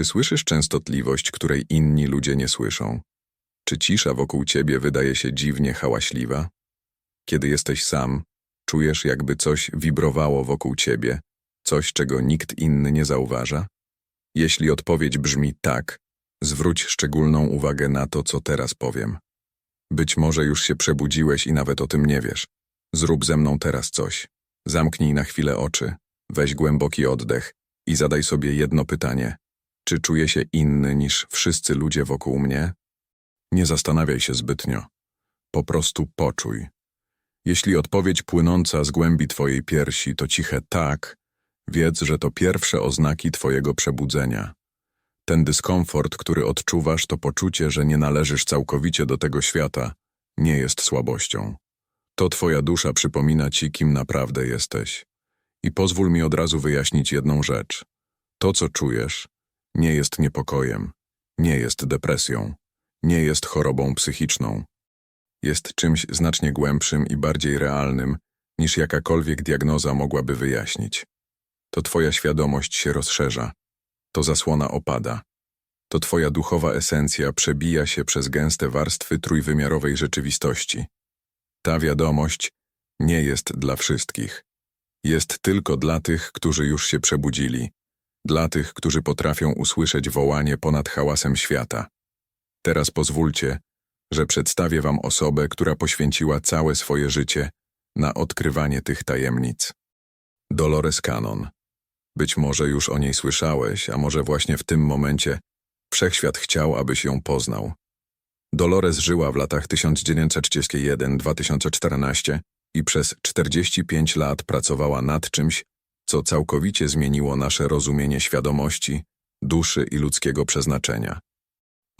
Czy słyszysz częstotliwość, której inni ludzie nie słyszą? Czy cisza wokół ciebie wydaje się dziwnie hałaśliwa? Kiedy jesteś sam, czujesz jakby coś wibrowało wokół ciebie, coś, czego nikt inny nie zauważa? Jeśli odpowiedź brzmi tak, zwróć szczególną uwagę na to, co teraz powiem. Być może już się przebudziłeś i nawet o tym nie wiesz. Zrób ze mną teraz coś. Zamknij na chwilę oczy, weź głęboki oddech i zadaj sobie jedno pytanie. Czy czuję się inny niż wszyscy ludzie wokół mnie? Nie zastanawiaj się zbytnio. Po prostu poczuj. Jeśli odpowiedź płynąca z głębi twojej piersi to ciche tak, wiedz, że to pierwsze oznaki twojego przebudzenia. Ten dyskomfort, który odczuwasz, to poczucie, że nie należysz całkowicie do tego świata, nie jest słabością. To twoja dusza przypomina ci, kim naprawdę jesteś. I pozwól mi od razu wyjaśnić jedną rzecz. To, co czujesz, nie jest niepokojem, nie jest depresją, nie jest chorobą psychiczną. Jest czymś znacznie głębszym i bardziej realnym, niż jakakolwiek diagnoza mogłaby wyjaśnić. To twoja świadomość się rozszerza, to zasłona opada. To twoja duchowa esencja przebija się przez gęste warstwy trójwymiarowej rzeczywistości. Ta wiadomość nie jest dla wszystkich. Jest tylko dla tych, którzy już się przebudzili, dla tych, którzy potrafią usłyszeć wołanie ponad hałasem świata. Teraz pozwólcie, że przedstawię wam osobę, która poświęciła całe swoje życie na odkrywanie tych tajemnic. Dolores Cannon. Być może już o niej słyszałeś, a może właśnie w tym momencie wszechświat chciał, abyś ją poznał. Dolores żyła w latach 1931-2014 i przez 45 lat pracowała nad czymś, co całkowicie zmieniło nasze rozumienie świadomości, duszy i ludzkiego przeznaczenia.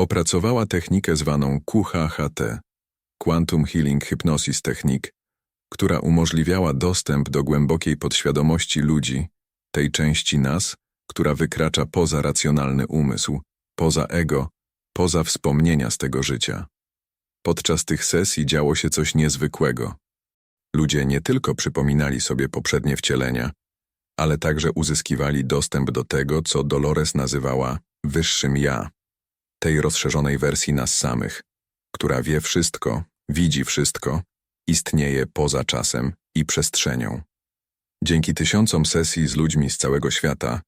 Opracowała technikę zwaną QHHT, Quantum Healing Hypnosis Technique, która umożliwiała dostęp do głębokiej podświadomości ludzi, tej części nas, która wykracza poza racjonalny umysł, poza ego, poza wspomnienia z tego życia. Podczas tych sesji działo się coś niezwykłego. Ludzie nie tylko przypominali sobie poprzednie wcielenia, ale także uzyskiwali dostęp do tego, co Dolores nazywała wyższym ja, tej rozszerzonej wersji nas samych, która wie wszystko, widzi wszystko, istnieje poza czasem i przestrzenią. Dzięki tysiącom sesji z ludźmi z całego świata,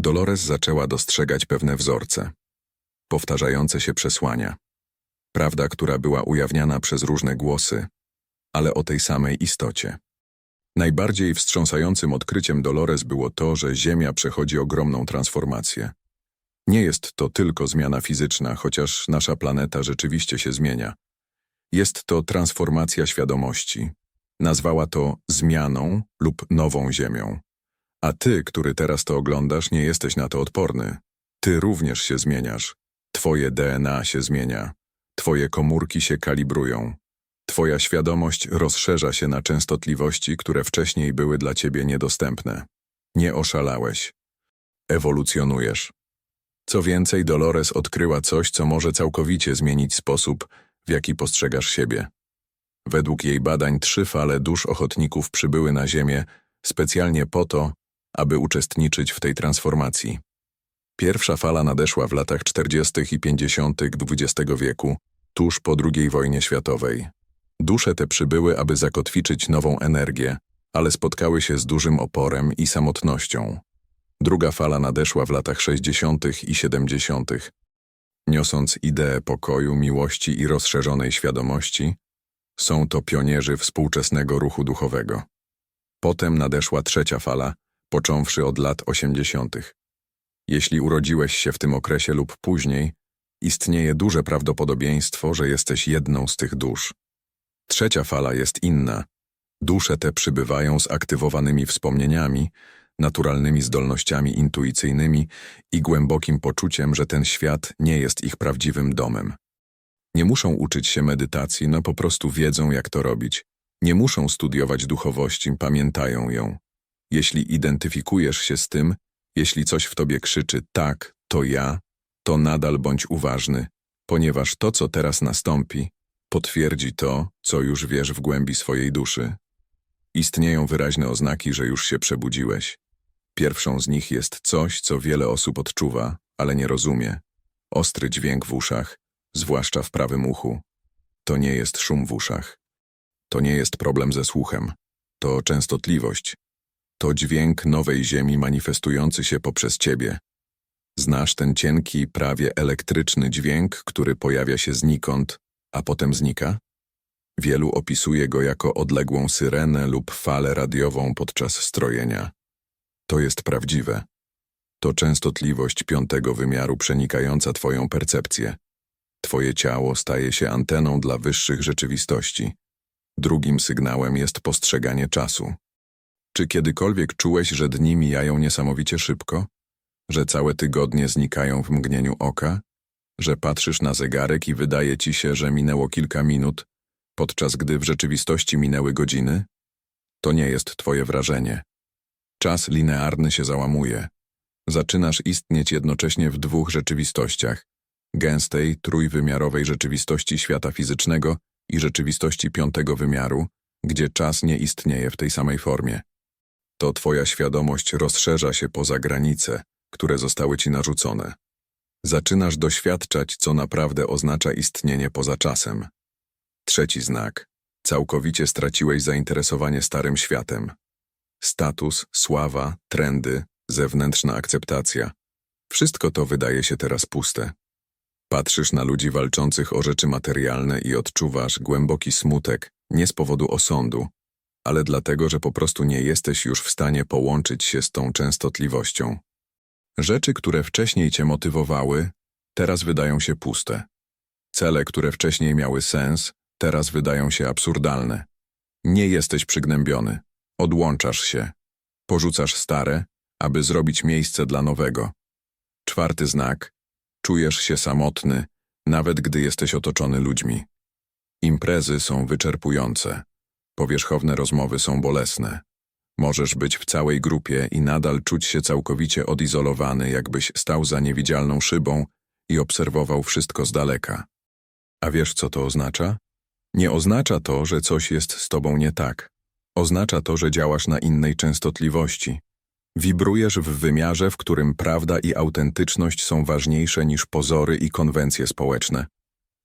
Dolores zaczęła dostrzegać pewne wzorce, powtarzające się przesłania. Prawda, która była ujawniana przez różne głosy, ale o tej samej istocie. Najbardziej wstrząsającym odkryciem Dolores było to, że Ziemia przechodzi ogromną transformację. Nie jest to tylko zmiana fizyczna, chociaż nasza planeta rzeczywiście się zmienia. Jest to transformacja świadomości. Nazwała to zmianą lub nową Ziemią. A ty, który teraz to oglądasz, nie jesteś na to odporny. Ty również się zmieniasz. Twoje DNA się zmienia. Twoje komórki się kalibrują. Twoja świadomość rozszerza się na częstotliwości, które wcześniej były dla ciebie niedostępne. Nie oszalałeś. Ewolucjonujesz. Co więcej, Dolores odkryła coś, co może całkowicie zmienić sposób, w jaki postrzegasz siebie. Według jej badań trzy fale dusz ochotników przybyły na Ziemię specjalnie po to, aby uczestniczyć w tej transformacji. Pierwsza fala nadeszła w latach 40. i 50. XX wieku, tuż po II wojnie światowej. Dusze te przybyły, aby zakotwiczyć nową energię, ale spotkały się z dużym oporem i samotnością. Druga fala nadeszła w latach 60. i 70., niosąc ideę pokoju, miłości i rozszerzonej świadomości. Są to pionierzy współczesnego ruchu duchowego. Potem nadeszła trzecia fala, począwszy od lat 80. Jeśli urodziłeś się w tym okresie lub później, istnieje duże prawdopodobieństwo, że jesteś jedną z tych dusz. Trzecia fala jest inna. Dusze te przybywają z aktywowanymi wspomnieniami, naturalnymi zdolnościami intuicyjnymi i głębokim poczuciem, że ten świat nie jest ich prawdziwym domem. Nie muszą uczyć się medytacji, no po prostu wiedzą, jak to robić. Nie muszą studiować duchowości, pamiętają ją. Jeśli identyfikujesz się z tym, jeśli coś w tobie krzyczy tak, to ja, to nadal bądź uważny, ponieważ to, co teraz nastąpi, potwierdzi to, co już wiesz w głębi swojej duszy. Istnieją wyraźne oznaki, że już się przebudziłeś. Pierwszą z nich jest coś, co wiele osób odczuwa, ale nie rozumie. Ostry dźwięk w uszach, zwłaszcza w prawym uchu. To nie jest szum w uszach. To nie jest problem ze słuchem. To częstotliwość. To dźwięk nowej ziemi manifestujący się poprzez ciebie. Znasz ten cienki, prawie elektryczny dźwięk, który pojawia się znikąd, a potem znika? Wielu opisuje go jako odległą syrenę lub falę radiową podczas strojenia. To jest prawdziwe. To częstotliwość piątego wymiaru przenikająca Twoją percepcję. Twoje ciało staje się anteną dla wyższych rzeczywistości. Drugim sygnałem jest postrzeganie czasu. Czy kiedykolwiek czułeś, że dni mijają niesamowicie szybko? Że całe tygodnie znikają w mgnieniu oka? Że patrzysz na zegarek i wydaje ci się, że minęło kilka minut, podczas gdy w rzeczywistości minęły godziny? To nie jest twoje wrażenie. Czas linearny się załamuje. Zaczynasz istnieć jednocześnie w dwóch rzeczywistościach gęstej, trójwymiarowej rzeczywistości świata fizycznego i rzeczywistości piątego wymiaru, gdzie czas nie istnieje w tej samej formie. To twoja świadomość rozszerza się poza granice, które zostały ci narzucone. Zaczynasz doświadczać, co naprawdę oznacza istnienie poza czasem. Trzeci znak. Całkowicie straciłeś zainteresowanie starym światem. Status, sława, trendy, zewnętrzna akceptacja. Wszystko to wydaje się teraz puste. Patrzysz na ludzi walczących o rzeczy materialne i odczuwasz głęboki smutek, nie z powodu osądu, ale dlatego, że po prostu nie jesteś już w stanie połączyć się z tą częstotliwością. Rzeczy, które wcześniej cię motywowały, teraz wydają się puste. Cele, które wcześniej miały sens, teraz wydają się absurdalne. Nie jesteś przygnębiony. Odłączasz się. Porzucasz stare, aby zrobić miejsce dla nowego. Czwarty znak. Czujesz się samotny, nawet gdy jesteś otoczony ludźmi. Imprezy są wyczerpujące. Powierzchowne rozmowy są bolesne. Możesz być w całej grupie i nadal czuć się całkowicie odizolowany, jakbyś stał za niewidzialną szybą i obserwował wszystko z daleka. A wiesz, co to oznacza? Nie oznacza to, że coś jest z tobą nie tak. Oznacza to, że działasz na innej częstotliwości. Wibrujesz w wymiarze, w którym prawda i autentyczność są ważniejsze niż pozory i konwencje społeczne.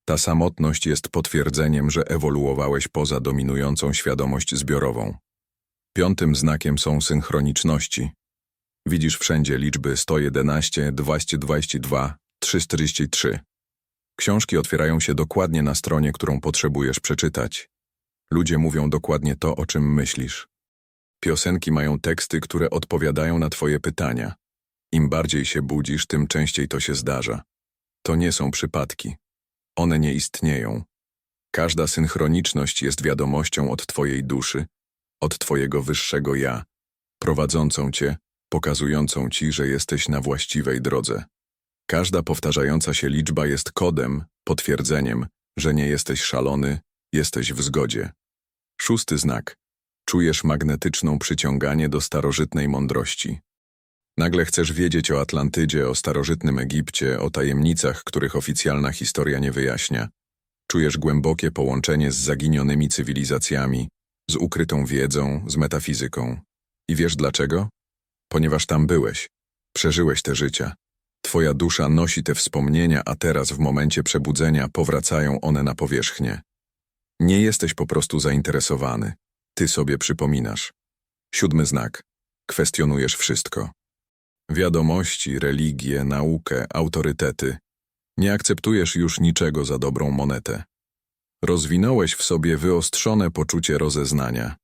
Ta samotność jest potwierdzeniem, że ewoluowałeś poza dominującą świadomość zbiorową. Piątym znakiem są synchroniczności. Widzisz wszędzie liczby 111, 222, 343. Książki otwierają się dokładnie na stronie, którą potrzebujesz przeczytać. Ludzie mówią dokładnie to, o czym myślisz. Piosenki mają teksty, które odpowiadają na twoje pytania. Im bardziej się budzisz, tym częściej to się zdarza. To nie są przypadki. One nie istnieją. Każda synchroniczność jest wiadomością od twojej duszy, od twojego wyższego ja, prowadzącą cię, pokazującą ci, że jesteś na właściwej drodze. Każda powtarzająca się liczba jest kodem, potwierdzeniem, że nie jesteś szalony, jesteś w zgodzie. Szósty znak. Czujesz magnetyczną przyciąganie do starożytnej mądrości. Nagle chcesz wiedzieć o Atlantydzie, o starożytnym Egipcie, o tajemnicach, których oficjalna historia nie wyjaśnia. Czujesz głębokie połączenie z zaginionymi cywilizacjami, z ukrytą wiedzą, z metafizyką. I wiesz dlaczego? Ponieważ tam byłeś, przeżyłeś te życia. Twoja dusza nosi te wspomnienia, a teraz w momencie przebudzenia powracają one na powierzchnię. Nie jesteś po prostu zainteresowany. Ty sobie przypominasz. Siódmy znak. Kwestionujesz wszystko. Wiadomości, religię, naukę, autorytety. Nie akceptujesz już niczego za dobrą monetę. Rozwinąłeś w sobie wyostrzone poczucie rozeznania.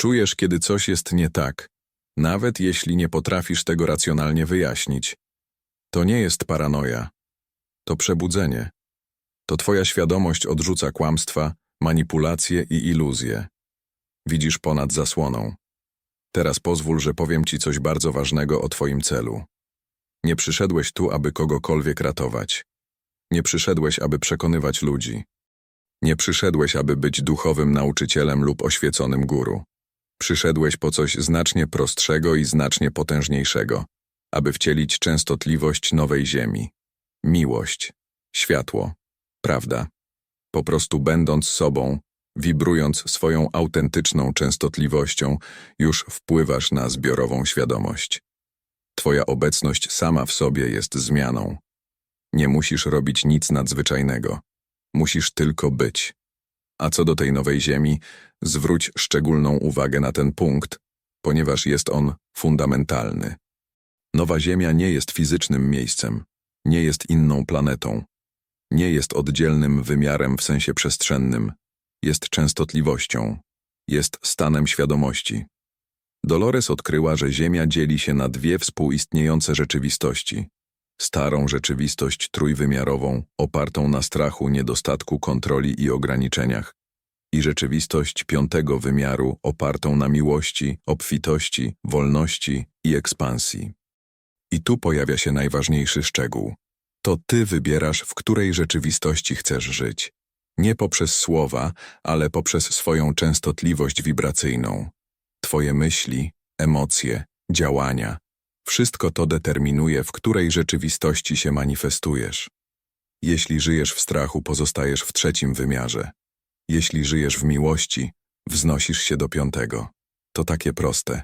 Czujesz, kiedy coś jest nie tak, nawet jeśli nie potrafisz tego racjonalnie wyjaśnić. To nie jest paranoja. To przebudzenie. To twoja świadomość odrzuca kłamstwa, manipulacje i iluzje. Widzisz ponad zasłoną. Teraz pozwól, że powiem ci coś bardzo ważnego o twoim celu. Nie przyszedłeś tu, aby kogokolwiek ratować. Nie przyszedłeś, aby przekonywać ludzi. Nie przyszedłeś, aby być duchowym nauczycielem lub oświeconym guru. Przyszedłeś po coś znacznie prostszego i znacznie potężniejszego, aby wcielić częstotliwość nowej ziemi. Miłość, światło, prawda. Po prostu będąc sobą, wibrując swoją autentyczną częstotliwością, już wpływasz na zbiorową świadomość. Twoja obecność sama w sobie jest zmianą. Nie musisz robić nic nadzwyczajnego. Musisz tylko być. A co do tej nowej ziemi, zwróć szczególną uwagę na ten punkt, ponieważ jest on fundamentalny. Nowa Ziemia nie jest fizycznym miejscem, nie jest inną planetą, nie jest oddzielnym wymiarem w sensie przestrzennym, jest częstotliwością, jest stanem świadomości. Dolores odkryła, że Ziemia dzieli się na dwie współistniejące rzeczywistości. Starą rzeczywistość trójwymiarową, opartą na strachu, niedostatku kontroli i ograniczeniach, i rzeczywistość piątego wymiaru, opartą na miłości, obfitości, wolności i ekspansji. I tu pojawia się najważniejszy szczegół. To ty wybierasz, w której rzeczywistości chcesz żyć. Nie poprzez słowa, ale poprzez swoją częstotliwość wibracyjną. Twoje myśli, emocje, działania. Wszystko to determinuje, w której rzeczywistości się manifestujesz. Jeśli żyjesz w strachu, pozostajesz w trzecim wymiarze. Jeśli żyjesz w miłości, wznosisz się do piątego. To takie proste.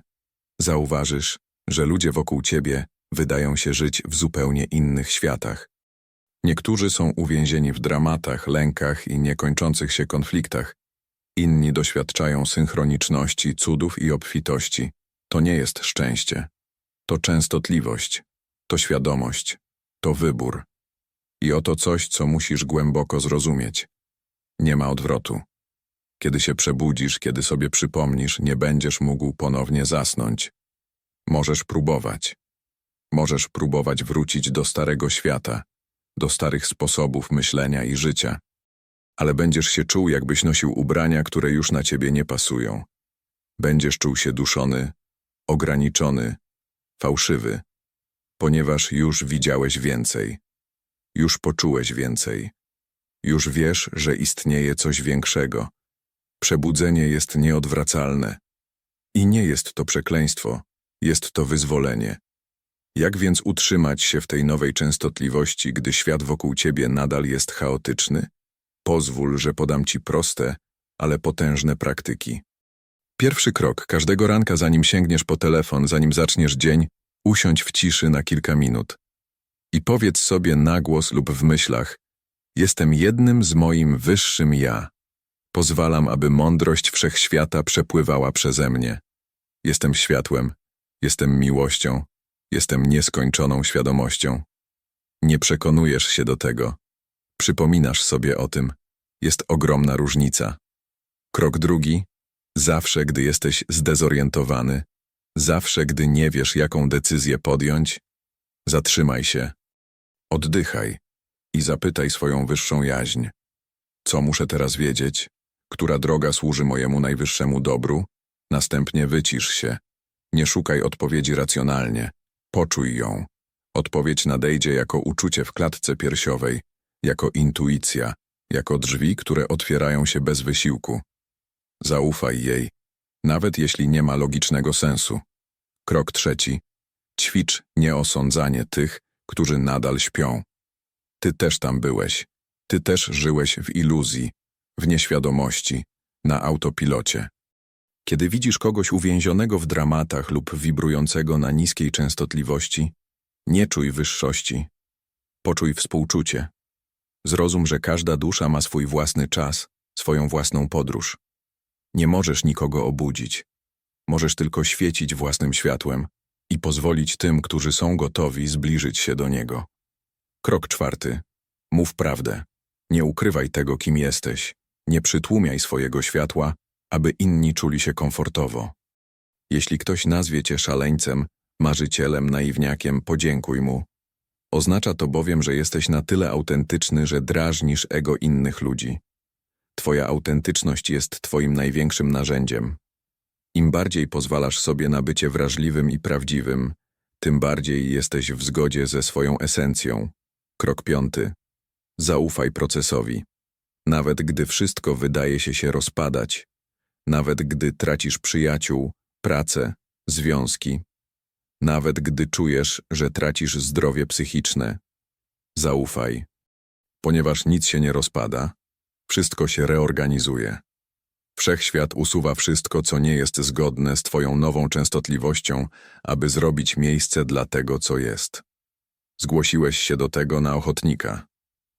Zauważysz, że ludzie wokół ciebie wydają się żyć w zupełnie innych światach. Niektórzy są uwięzieni w dramatach, lękach i niekończących się konfliktach. Inni doświadczają synchroniczności, cudów i obfitości. To nie jest szczęście. To częstotliwość, to świadomość, to wybór. I oto coś, co musisz głęboko zrozumieć. Nie ma odwrotu. Kiedy się przebudzisz, kiedy sobie przypomnisz, nie będziesz mógł ponownie zasnąć. Możesz próbować. Możesz próbować wrócić do starego świata, do starych sposobów myślenia i życia, ale będziesz się czuł, jakbyś nosił ubrania, które już na ciebie nie pasują. Będziesz czuł się duszony, ograniczony, fałszywy, ponieważ już widziałeś więcej, już poczułeś więcej, już wiesz, że istnieje coś większego. Przebudzenie jest nieodwracalne. I nie jest to przekleństwo, jest to wyzwolenie. Jak więc utrzymać się w tej nowej częstotliwości, gdy świat wokół ciebie nadal jest chaotyczny? Pozwól, że podam ci proste, ale potężne praktyki. Pierwszy krok każdego ranka, zanim sięgniesz po telefon, zanim zaczniesz dzień, usiądź w ciszy na kilka minut. I powiedz sobie na głos lub w myślach: Jestem jednym z moim wyższym ja. Pozwalam, aby mądrość wszechświata przepływała przeze mnie. Jestem światłem, jestem miłością, jestem nieskończoną świadomością. Nie przekonujesz się do tego. Przypominasz sobie o tym. Jest ogromna różnica. Krok drugi. Zawsze, gdy jesteś zdezorientowany, zawsze, gdy nie wiesz, jaką decyzję podjąć, zatrzymaj się, oddychaj i zapytaj swoją wyższą jaźń. Co muszę teraz wiedzieć? Która droga służy mojemu najwyższemu dobru? Następnie wycisz się. Nie szukaj odpowiedzi racjonalnie. Poczuj ją. Odpowiedź nadejdzie jako uczucie w klatce piersiowej, jako intuicja, jako drzwi, które otwierają się bez wysiłku. Zaufaj jej, nawet jeśli nie ma logicznego sensu. Krok trzeci. Ćwicz nieosądzanie tych, którzy nadal śpią. Ty też tam byłeś. Ty też żyłeś w iluzji, w nieświadomości, na autopilocie. Kiedy widzisz kogoś uwięzionego w dramatach lub wibrującego na niskiej częstotliwości, nie czuj wyższości. Poczuj współczucie. Zrozum, że każda dusza ma swój własny czas, swoją własną podróż. Nie możesz nikogo obudzić. Możesz tylko świecić własnym światłem i pozwolić tym, którzy są gotowi, zbliżyć się do niego. Krok czwarty. Mów prawdę. Nie ukrywaj tego, kim jesteś. Nie przytłumiaj swojego światła, aby inni czuli się komfortowo. Jeśli ktoś nazwie cię szaleńcem, marzycielem, naiwniakiem, podziękuj mu. Oznacza to bowiem, że jesteś na tyle autentyczny, że drażnisz ego innych ludzi. Twoja autentyczność jest twoim największym narzędziem. Im bardziej pozwalasz sobie na bycie wrażliwym i prawdziwym, tym bardziej jesteś w zgodzie ze swoją esencją. Krok piąty. Zaufaj procesowi. Nawet gdy wszystko wydaje się się rozpadać, nawet gdy tracisz przyjaciół, pracę, związki, nawet gdy czujesz, że tracisz zdrowie psychiczne. Zaufaj. Ponieważ nic się nie rozpada, wszystko się reorganizuje. Wszechświat usuwa wszystko, co nie jest zgodne z Twoją nową częstotliwością, aby zrobić miejsce dla tego, co jest. Zgłosiłeś się do tego na ochotnika.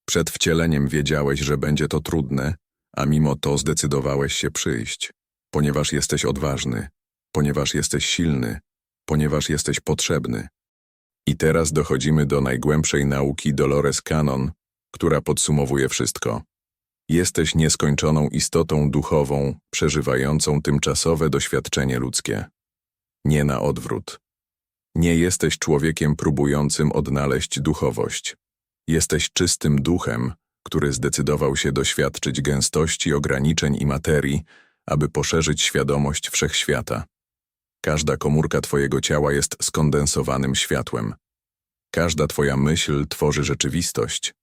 Przed wcieleniem wiedziałeś, że będzie to trudne, a mimo to zdecydowałeś się przyjść, ponieważ jesteś odważny, ponieważ jesteś silny, ponieważ jesteś potrzebny. I teraz dochodzimy do najgłębszej nauki Dolores Cannon, która podsumowuje wszystko. Jesteś nieskończoną istotą duchową, przeżywającą tymczasowe doświadczenie ludzkie. Nie na odwrót. Nie jesteś człowiekiem próbującym odnaleźć duchowość. Jesteś czystym duchem, który zdecydował się doświadczyć gęstości ograniczeń i materii, aby poszerzyć świadomość wszechświata. Każda komórka Twojego ciała jest skondensowanym światłem. Każda Twoja myśl tworzy rzeczywistość.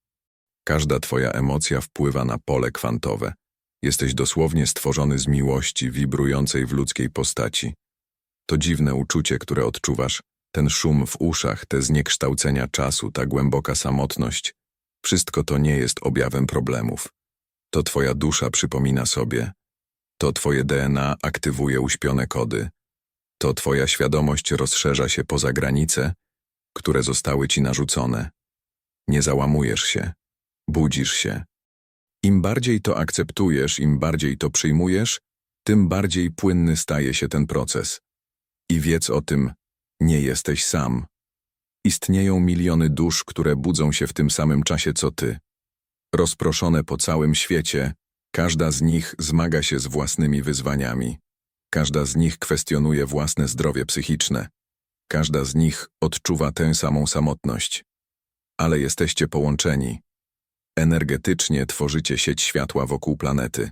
Każda Twoja emocja wpływa na pole kwantowe. Jesteś dosłownie stworzony z miłości wibrującej w ludzkiej postaci. To dziwne uczucie, które odczuwasz, ten szum w uszach, te zniekształcenia czasu, ta głęboka samotność, wszystko to nie jest objawem problemów. To Twoja dusza przypomina sobie. To Twoje DNA aktywuje uśpione kody. To Twoja świadomość rozszerza się poza granice, które zostały Ci narzucone. Nie załamujesz się. Budzisz się. Im bardziej to akceptujesz, im bardziej to przyjmujesz, tym bardziej płynny staje się ten proces. I wiedz o tym, nie jesteś sam. Istnieją miliony dusz, które budzą się w tym samym czasie co ty. Rozproszone po całym świecie, każda z nich zmaga się z własnymi wyzwaniami. Każda z nich kwestionuje własne zdrowie psychiczne. Każda z nich odczuwa tę samą samotność. Ale jesteście połączeni. Energetycznie tworzycie sieć światła wokół planety.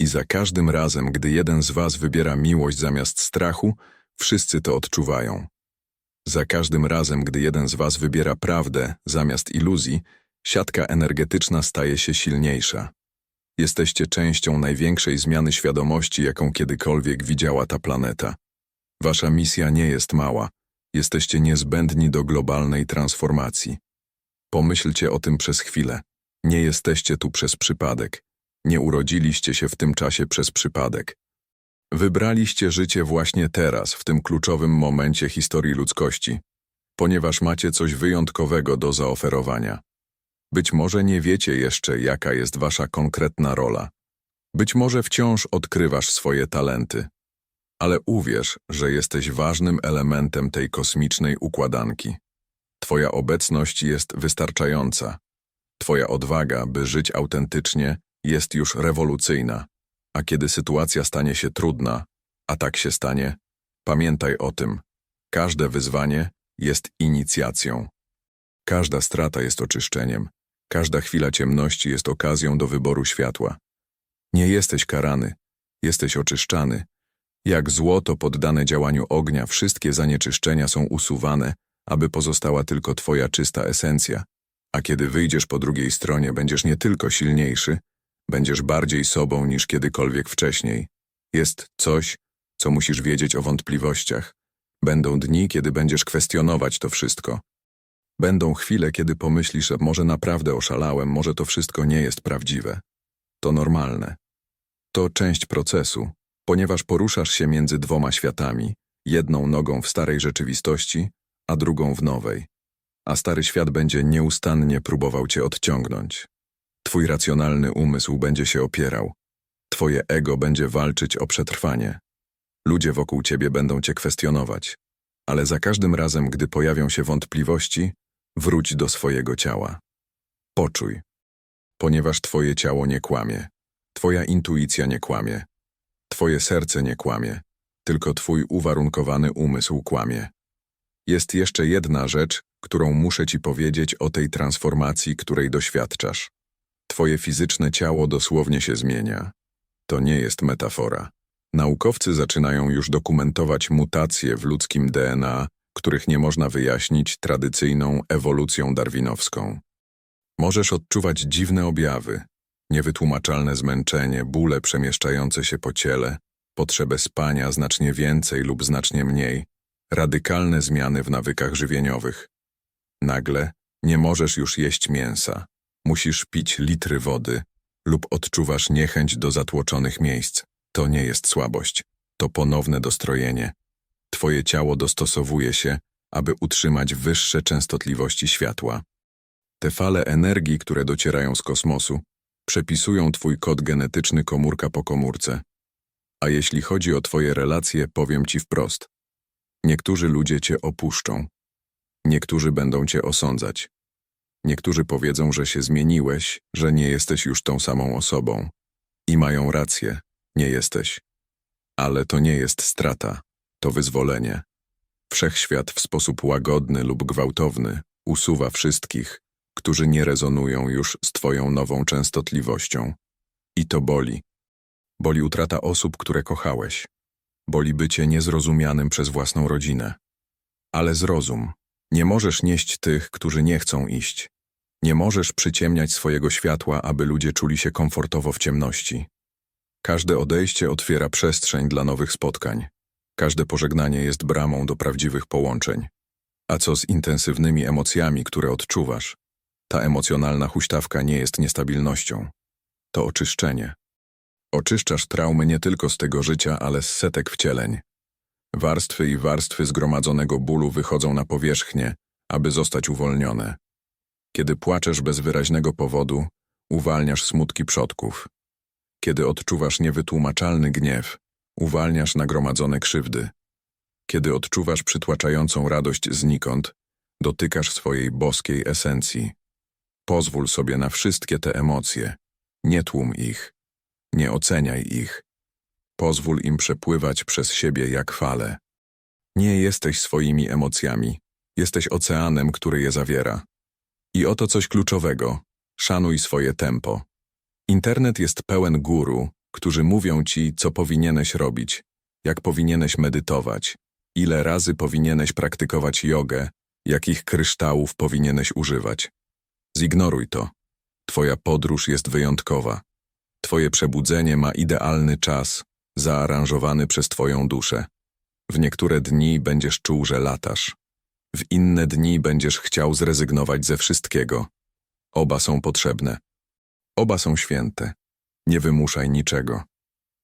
I za każdym razem, gdy jeden z was wybiera miłość zamiast strachu, wszyscy to odczuwają. Za każdym razem, gdy jeden z was wybiera prawdę zamiast iluzji, siatka energetyczna staje się silniejsza. Jesteście częścią największej zmiany świadomości, jaką kiedykolwiek widziała ta planeta. Wasza misja nie jest mała. Jesteście niezbędni do globalnej transformacji. Pomyślcie o tym przez chwilę. Nie jesteście tu przez przypadek. Nie urodziliście się w tym czasie przez przypadek. Wybraliście życie właśnie teraz, w tym kluczowym momencie historii ludzkości, ponieważ macie coś wyjątkowego do zaoferowania. Być może nie wiecie jeszcze, jaka jest wasza konkretna rola. Być może wciąż odkrywasz swoje talenty. Ale uwierz, że jesteś ważnym elementem tej kosmicznej układanki. Twoja obecność jest wystarczająca. Twoja odwaga, by żyć autentycznie, jest już rewolucyjna. A kiedy sytuacja stanie się trudna, a tak się stanie, pamiętaj o tym. Każde wyzwanie jest inicjacją. Każda strata jest oczyszczeniem. Każda chwila ciemności jest okazją do wyboru światła. Nie jesteś karany, jesteś oczyszczany. Jak złoto poddane działaniu ognia, wszystkie zanieczyszczenia są usuwane, aby pozostała tylko Twoja czysta esencja. A kiedy wyjdziesz po drugiej stronie, będziesz nie tylko silniejszy, będziesz bardziej sobą niż kiedykolwiek wcześniej. Jest coś, co musisz wiedzieć o wątpliwościach. Będą dni, kiedy będziesz kwestionować to wszystko. Będą chwile, kiedy pomyślisz, że może naprawdę oszalałem, może to wszystko nie jest prawdziwe. To normalne. To część procesu, ponieważ poruszasz się między dwoma światami, jedną nogą w starej rzeczywistości, a drugą w nowej. A stary świat będzie nieustannie próbował cię odciągnąć. Twój racjonalny umysł będzie się opierał. Twoje ego będzie walczyć o przetrwanie. Ludzie wokół ciebie będą cię kwestionować. Ale za każdym razem, gdy pojawią się wątpliwości, wróć do swojego ciała. Poczuj. Ponieważ twoje ciało nie kłamie. Twoja intuicja nie kłamie. Twoje serce nie kłamie. Tylko twój uwarunkowany umysł kłamie. Jest jeszcze jedna rzecz, którą muszę ci powiedzieć o tej transformacji, której doświadczasz. Twoje fizyczne ciało dosłownie się zmienia. To nie jest metafora. Naukowcy zaczynają już dokumentować mutacje w ludzkim DNA, których nie można wyjaśnić tradycyjną ewolucją darwinowską. Możesz odczuwać dziwne objawy, niewytłumaczalne zmęczenie, bóle przemieszczające się po ciele, potrzebę spania znacznie więcej lub znacznie mniej, radykalne zmiany w nawykach żywieniowych. Nagle nie możesz już jeść mięsa, musisz pić litry wody lub odczuwasz niechęć do zatłoczonych miejsc. To nie jest słabość, to ponowne dostrojenie. Twoje ciało dostosowuje się, aby utrzymać wyższe częstotliwości światła. Te fale energii, które docierają z kosmosu, przepisują twój kod genetyczny komórka po komórce. A jeśli chodzi o twoje relacje, powiem ci wprost. Niektórzy ludzie cię opuszczą. Niektórzy będą cię osądzać. Niektórzy powiedzą, że się zmieniłeś, że nie jesteś już tą samą osobą. I mają rację, nie jesteś. Ale to nie jest strata, to wyzwolenie. Wszechświat w sposób łagodny lub gwałtowny usuwa wszystkich, którzy nie rezonują już z Twoją nową częstotliwością. I to boli. Boli utrata osób, które kochałeś. Boli bycie niezrozumianym przez własną rodzinę. Ale zrozum, nie możesz nieść tych, którzy nie chcą iść. Nie możesz przyciemniać swojego światła, aby ludzie czuli się komfortowo w ciemności. Każde odejście otwiera przestrzeń dla nowych spotkań. Każde pożegnanie jest bramą do prawdziwych połączeń. A co z intensywnymi emocjami, które odczuwasz? Ta emocjonalna huśtawka nie jest niestabilnością. To oczyszczenie. Oczyszczasz traumy nie tylko z tego życia, ale z setek wcieleń. Warstwy i warstwy zgromadzonego bólu wychodzą na powierzchnię, aby zostać uwolnione. Kiedy płaczesz bez wyraźnego powodu, uwalniasz smutki przodków. Kiedy odczuwasz niewytłumaczalny gniew, uwalniasz nagromadzone krzywdy. Kiedy odczuwasz przytłaczającą radość znikąd, dotykasz swojej boskiej esencji. Pozwól sobie na wszystkie te emocje. Nie tłum ich. Nie oceniaj ich. Pozwól im przepływać przez siebie jak fale. Nie jesteś swoimi emocjami. Jesteś oceanem, który je zawiera. I oto coś kluczowego. Szanuj swoje tempo. Internet jest pełen guru, którzy mówią ci, co powinieneś robić, jak powinieneś medytować, ile razy powinieneś praktykować jogę, jakich kryształów powinieneś używać. Zignoruj to. Twoja podróż jest wyjątkowa. Twoje przebudzenie ma idealny czas, zaaranżowany przez Twoją duszę. W niektóre dni będziesz czuł, że latasz. W inne dni będziesz chciał zrezygnować ze wszystkiego. Oba są potrzebne. Oba są święte. Nie wymuszaj niczego.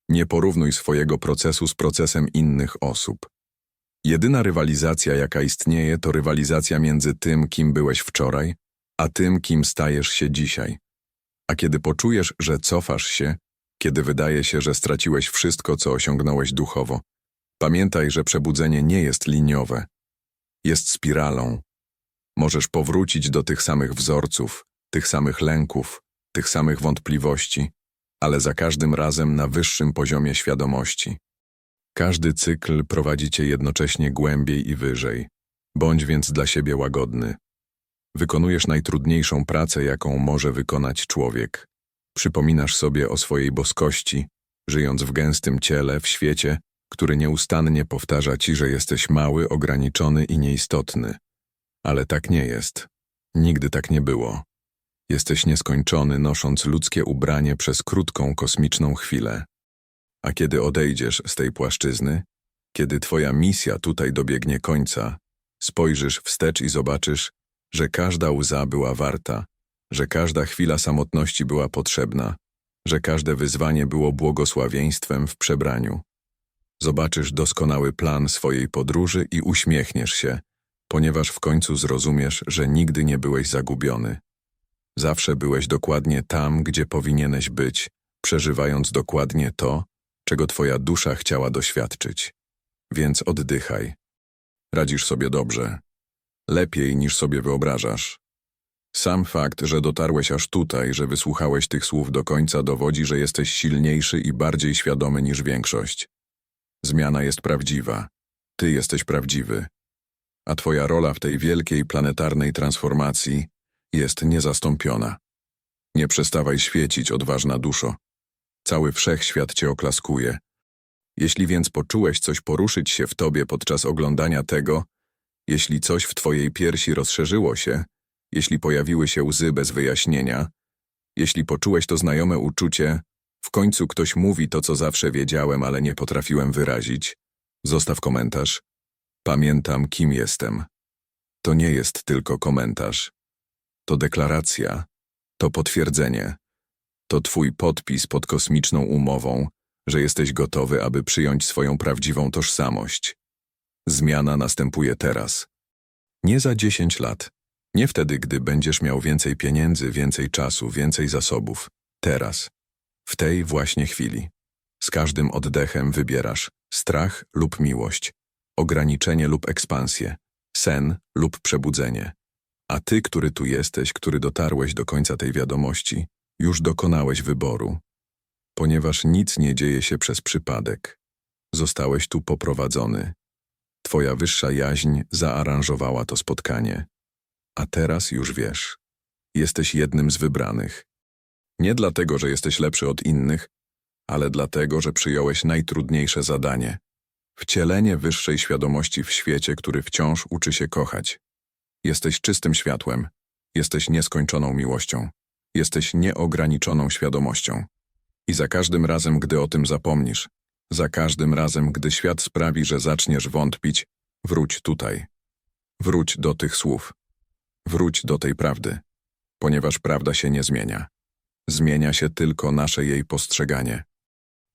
Nie porównuj swojego procesu z procesem innych osób. Jedyna rywalizacja, jaka istnieje, to rywalizacja między tym, kim byłeś wczoraj, a tym, kim stajesz się dzisiaj. A kiedy poczujesz, że cofasz się, kiedy wydaje się, że straciłeś wszystko, co osiągnąłeś duchowo, pamiętaj, że przebudzenie nie jest liniowe. Jest spiralą. Możesz powrócić do tych samych wzorców, tych samych lęków, tych samych wątpliwości, ale za każdym razem na wyższym poziomie świadomości. Każdy cykl prowadzi cię jednocześnie głębiej i wyżej. Bądź więc dla siebie łagodny. Wykonujesz najtrudniejszą pracę, jaką może wykonać człowiek. Przypominasz sobie o swojej boskości, żyjąc w gęstym ciele, w świecie, który nieustannie powtarza ci, że jesteś mały, ograniczony i nieistotny. Ale tak nie jest. Nigdy tak nie było. Jesteś nieskończony, nosząc ludzkie ubranie przez krótką kosmiczną chwilę. A kiedy odejdziesz z tej płaszczyzny, kiedy twoja misja tutaj dobiegnie końca, spojrzysz wstecz i zobaczysz, że każda łza była warta, że każda chwila samotności była potrzebna, że każde wyzwanie było błogosławieństwem w przebraniu. Zobaczysz doskonały plan swojej podróży i uśmiechniesz się, ponieważ w końcu zrozumiesz, że nigdy nie byłeś zagubiony. Zawsze byłeś dokładnie tam, gdzie powinieneś być, przeżywając dokładnie to, czego twoja dusza chciała doświadczyć. Więc oddychaj. Radzisz sobie dobrze. Lepiej niż sobie wyobrażasz. Sam fakt, że dotarłeś aż tutaj, że wysłuchałeś tych słów do końca, dowodzi, że jesteś silniejszy i bardziej świadomy niż większość. Zmiana jest prawdziwa. Ty jesteś prawdziwy. A twoja rola w tej wielkiej planetarnej transformacji jest niezastąpiona. Nie przestawaj świecić, odważna duszo. Cały wszechświat cię oklaskuje. Jeśli więc poczułeś coś poruszyć się w tobie podczas oglądania tego, jeśli coś w twojej piersi rozszerzyło się, jeśli pojawiły się łzy bez wyjaśnienia, jeśli poczułeś to znajome uczucie, w końcu ktoś mówi to, co zawsze wiedziałem, ale nie potrafiłem wyrazić, zostaw komentarz. Pamiętam, kim jestem. To nie jest tylko komentarz. To deklaracja, to potwierdzenie, to twój podpis pod kosmiczną umową, że jesteś gotowy, aby przyjąć swoją prawdziwą tożsamość. Zmiana następuje teraz. Nie za 10 lat. Nie wtedy, gdy będziesz miał więcej pieniędzy, więcej czasu, więcej zasobów. Teraz. W tej właśnie chwili. Z każdym oddechem wybierasz strach lub miłość, ograniczenie lub ekspansję, sen lub przebudzenie. A ty, który tu jesteś, który dotarłeś do końca tej wiadomości, już dokonałeś wyboru. Ponieważ nic nie dzieje się przez przypadek. Zostałeś tu poprowadzony. Twoja wyższa jaźń zaaranżowała to spotkanie. A teraz już wiesz. Jesteś jednym z wybranych. Nie dlatego, że jesteś lepszy od innych, ale dlatego, że przyjąłeś najtrudniejsze zadanie. Wcielenie wyższej świadomości w świecie, który wciąż uczy się kochać. Jesteś czystym światłem. Jesteś nieskończoną miłością. Jesteś nieograniczoną świadomością. I za każdym razem, gdy o tym zapomnisz, za każdym razem, gdy świat sprawi, że zaczniesz wątpić, wróć tutaj. Wróć do tych słów. Wróć do tej prawdy, ponieważ prawda się nie zmienia. Zmienia się tylko nasze jej postrzeganie.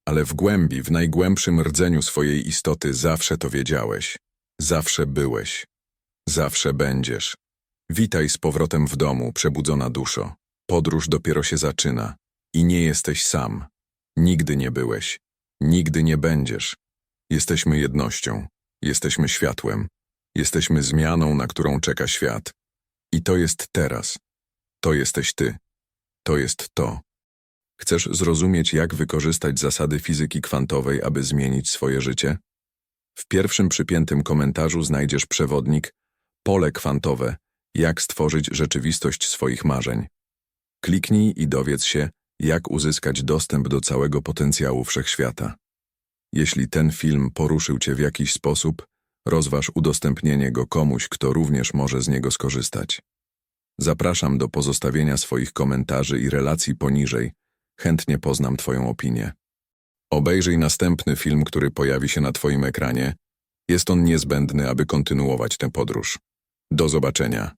Ale w głębi, w najgłębszym rdzeniu swojej istoty zawsze to wiedziałeś. Zawsze byłeś. Zawsze będziesz. Witaj z powrotem w domu, przebudzona duszo. Podróż dopiero się zaczyna. I nie jesteś sam. Nigdy nie byłeś. Nigdy nie będziesz. Jesteśmy jednością. Jesteśmy światłem. Jesteśmy zmianą, na którą czeka świat. I to jest teraz. To jesteś ty. To jest to. Chcesz zrozumieć, jak wykorzystać zasady fizyki kwantowej, aby zmienić swoje życie? W pierwszym przypiętym komentarzu znajdziesz przewodnik Pole kwantowe jak stworzyć rzeczywistość swoich marzeń. Kliknij i dowiedz się, jak uzyskać dostęp do całego potencjału wszechświata. Jeśli ten film poruszył Cię w jakiś sposób, rozważ udostępnienie go komuś, kto również może z niego skorzystać. Zapraszam do pozostawienia swoich komentarzy i relacji poniżej. Chętnie poznam Twoją opinię. Obejrzyj następny film, który pojawi się na Twoim ekranie. Jest on niezbędny, aby kontynuować tę podróż. Do zobaczenia.